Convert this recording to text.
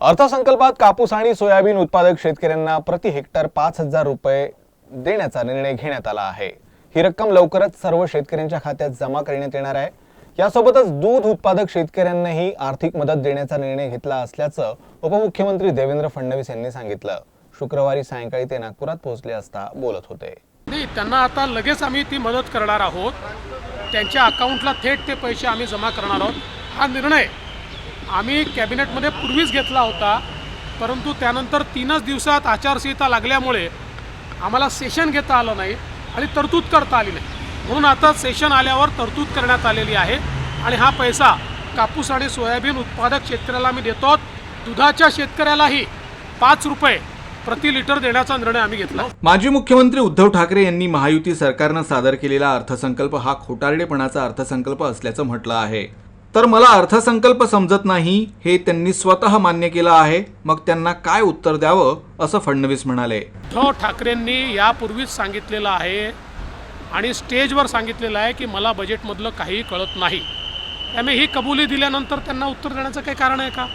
अर्थसंकल्पात कापूस आणि सोयाबीन उत्पादक शेतकऱ्यांना प्रति हेक्टर पाच हजार रुपये देण्याचा निर्णय घेण्यात आला आहे. ही रक्कम लवकरच सर्व शेतकऱ्यांच्या खात्यात जमा करण्यात येणार आहे. यासोबतच दूध उत्पादक शेतकऱ्यांनाही आर्थिक मदत देण्याचा निर्णय घेतला असल्याचं उपमुख्यमंत्री देवेंद्र फडणवीस यांनी सांगितलं. शुक्रवारी सायंकाळी ते नागपुरात पोहोचले असता बोलत होते. नाही त्यांना आता लगेच आम्ही ती मदत करणार आहोत. त्यांच्या अकाउंटला थेट ते पैसे आम्ही जमा करणार आहोत. हा निर्णय आम्ही कॅबिनेटमध्ये पूर्वीच घेतला होता परंतु त्यानंतर तीनच दिवसात आचारसंहिता लागल्यामुळे आम्हाला सेशन घेता आलं नाही आणि तरतूद करता आली नाही. म्हणून आता सेशन आल्यावर तरतूद करण्यात आलेली आहे आणि हा पैसा कापूस आणि सोयाबीन उत्पादक शेतकऱ्याला आम्ही देतो दुधाच्या शेतकऱ्यालाही पाच रुपये प्रति लिटर देण्याचा निर्णय आम्ही घेतला. माजी मुख्यमंत्री उद्धव ठाकरे यांनी महायुती सरकारनं सादर केलेला अर्थसंकल्प हा खोटारडेपणाचा अर्थसंकल्प असल्याचं म्हटलं आहे. तर मला अर्थसंकल्प समजत नाही हे त्यांनी स्वतः मान्य केलं आहे मग त्यांना काय उत्तर द्यावं असं फडणवीस म्हणाले. उद्धव ठाकरेंनी यापूर्वीच सांगितलेलं आहे आणि स्टेजवर सांगितलेलं आहे की मला बजेटमधलं काहीही कळत नाही. त्यामुळे ही कबुली दिल्यानंतर त्यांना उत्तर देण्याचं काही कारण आहे का?